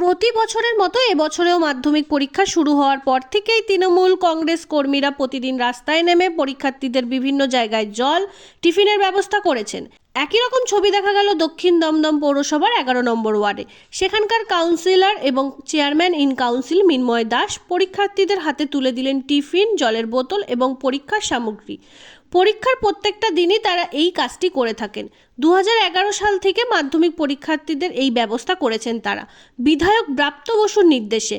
প্রতি বছরের মতো এবছরেও মাধ্যমিক পরীক্ষা শুরু হওয়ার পর থেকেই তৃণমূল কংগ্রেস কর্মীরা প্রতিদিন রাস্তায় নেমে পরীক্ষার্থীদের বিভিন্ন জায়গায় জল, টিফিনের ব্যবস্থা করেছেন। একই রকম ছবি দেখা গেল দক্ষিণ দমদম পৌরসভার এগারো নম্বর ওয়ার্ডে। সেখানকার কাউন্সিলর এবং chairman in council Minmoy Das পরীক্ষার্থীদের হাতে তুলে দিলেন টিফিন, জলের বোতল এবং পরীক্ষার সামগ্রী। পরীক্ষার প্রত্যেকটা দিনই তারা এই কাজটি করে থাকেন। দু হাজার এগারো সাল থেকে মাধ্যমিক পরীক্ষার্থীদের এই ব্যবস্থা করেছেন তারা। বিধায়ক ব্রাপ্ত বসুর নির্দেশে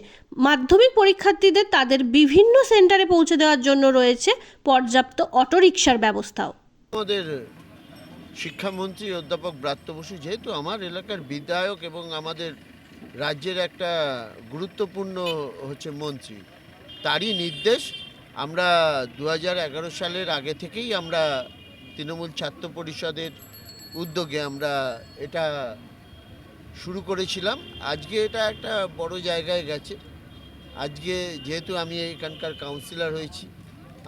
মাধ্যমিক পরীক্ষার্থীদের তাদের বিভিন্ন সেন্টারে পৌঁছে দেওয়ার জন্য রয়েছে পর্যাপ্ত অটোরিকশার ব্যবস্থাও। আমাদের শিক্ষামন্ত্রী অধ্যাপক ব্রাত্য বসু, যেহেতু আমার এলাকার বিধায়ক এবং আমাদের রাজ্যের একটা গুরুত্বপূর্ণ হচ্ছে মন্ত্রী, তারই নির্দেশ আমরা দু হাজার এগারো সালের আগে থেকেই আমরা তৃণমূল ছাত্র পরিষদের উদ্যোগে আমরা এটা শুরু করেছিলাম। আজকে এটা একটা বড় জায়গায় গেছে। আজকে যেহেতু আমি এখানকার কাউন্সিলর হয়েছি,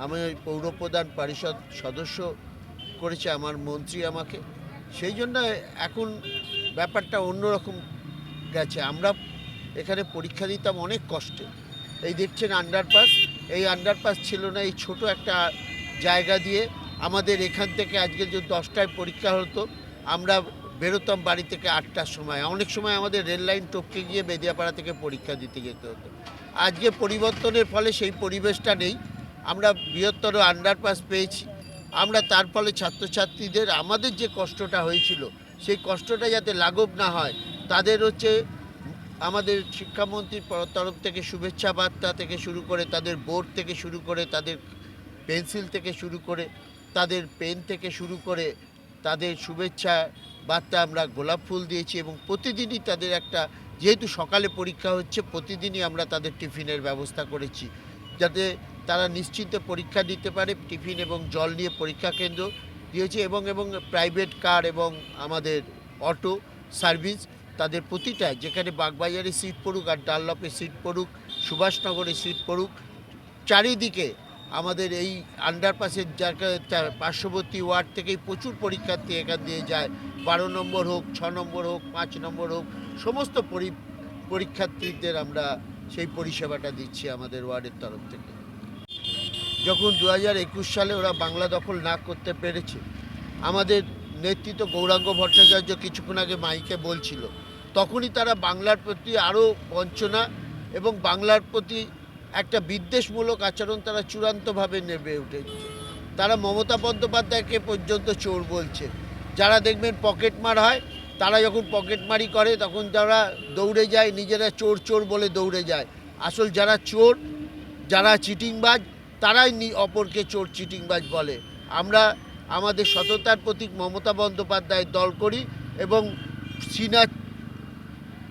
আমি ওই পৌরপ্রধান পরিষদ সদস্য করেছে আমার মন্ত্রী আমাকে। সেই জন্য এখন ব্যাপারটা অন্যরকম গেছে। আমরা এখানে পরীক্ষা দিতাম অনেক কষ্টে। এই দেখছেন আন্ডারপাস এই আন্ডারপাস ছিল না, এই ছোট একটা জায়গা দিয়ে আমাদের এখান থেকে আজকে যে দশটায় পরীক্ষা হতো, আমরা বেরোতাম বাড়ি থেকে আটটার সময়। অনেক সময় আমাদের রেল লাইন টপকে গিয়ে বেদিয়াপাড়া থেকে পরীক্ষা দিতে যেতে হতো। আজকে পরিবর্তনের ফলে সেই পরিবেশটা নেই। আমরা বৃহত্তর আন্ডারপাস পেয়েছি। আমরা তার ফলে ছাত্রছাত্রীদের আমাদের যে কষ্টটা হয়েছিল, সেই কষ্টটা যাতে লাঘব না হয়, তাদের হচ্ছে আমাদের শিক্ষামন্ত্রীর তরফ থেকে শুভেচ্ছা বার্তা থেকে শুরু করে, তাদের বোর্ড থেকে শুরু করে, তাদের পেন্সিল থেকে শুরু করে, তাদের পেন থেকে শুরু করে, তাদের শুভেচ্ছা বার্তা আমরা গোলাপ ফুল দিয়েছি এবং প্রতিদিনই তাদের একটা, যেহেতু সকালে পরীক্ষা হচ্ছে, প্রতিদিনই আমরা তাদের টিফিনের ব্যবস্থা করেছি। যাতে তারা নিশ্চিন্তে পরীক্ষা দিতে পারে, টিফিন এবং জল নিয়ে পরীক্ষা কেন্দ্র দিয়েছে এবং এবং প্রাইভেট কার এবং আমাদের অটো সার্ভিস তাদের প্রতিটা, যেখানে বাগবাজারে সিট পড়ুক আর ডানলপে সিট পড়ুক, সুভাষনগরে সিট পড়ুক, চারিদিকে আমাদের এই আন্ডারপাসের তা- পার্শ্ববর্তী ওয়ার্ড থেকেই প্রচুর পরীক্ষার্থী এখান দিয়ে যায়। বারো নম্বর হোক, ছ নম্বর হোক, পাঁচ নম্বর হোক, সমস্ত পরি, পরীক্ষার্থীদের আমরা সেই পরিষেবাটা দিচ্ছি আমাদের ওয়ার্ডের তরফ থেকে। যখন দু একুশ সালে ওরা বাংলা দখল না করতে পেরেছে, আমাদের নেতৃত্ব গৌরাঙ্গ ভট্টাচার্য কিছুক্ষণ আগে মাইকে বলছিল তখনই তারা বাংলার প্রতি আরও বঞ্চনা এবং বাংলার প্রতি একটা বিদ্বেষমূলক আচরণ তারা চূড়ান্তভাবে নেমে উঠেছে। তারা মমতা বন্দ্যোপাধ্যায়কে পর্যন্ত চোর বলছে। যারা দেখবেন পকেটমার হয়, তারা যখন পকেটমারি করে, তখন যারা দৌড়ে যায়, নিজেরা চোর চোর বলে দৌড়ে যায়। আসল যারা চোর, যারা চিটিংবাজ, তারাই অপরকে চোর চিটিংবাজ বলে। আমরা আমাদের সততার প্রতীক মমতা বন্দ্যোপাধ্যায়ের দল করি এবং সিনা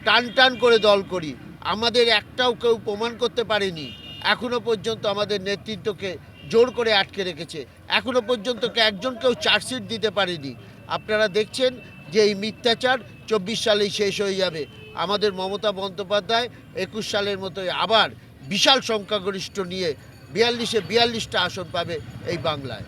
টান টান করে দল করি। আমাদের একটাও কেউ প্রমাণ করতে পারেনি। এখনও পর্যন্ত আমাদের নেতৃত্বকে জোর করে আটকে রেখেছে। এখনও পর্যন্ত একজন কেউ চার্জশিট দিতে পারেনি। আপনারা দেখছেন যে এই মিথ্যাচার চব্বিশ সালেই শেষ হয়ে যাবে। আমাদের মমতা বন্দ্যোপাধ্যায় একুশ সালের মতোই আবার বিশাল সংখ্যাগরিষ্ঠ নিয়ে বিয়াল্লিশে বিয়াল্লিশটা আসন পাবে এই বাংলায়।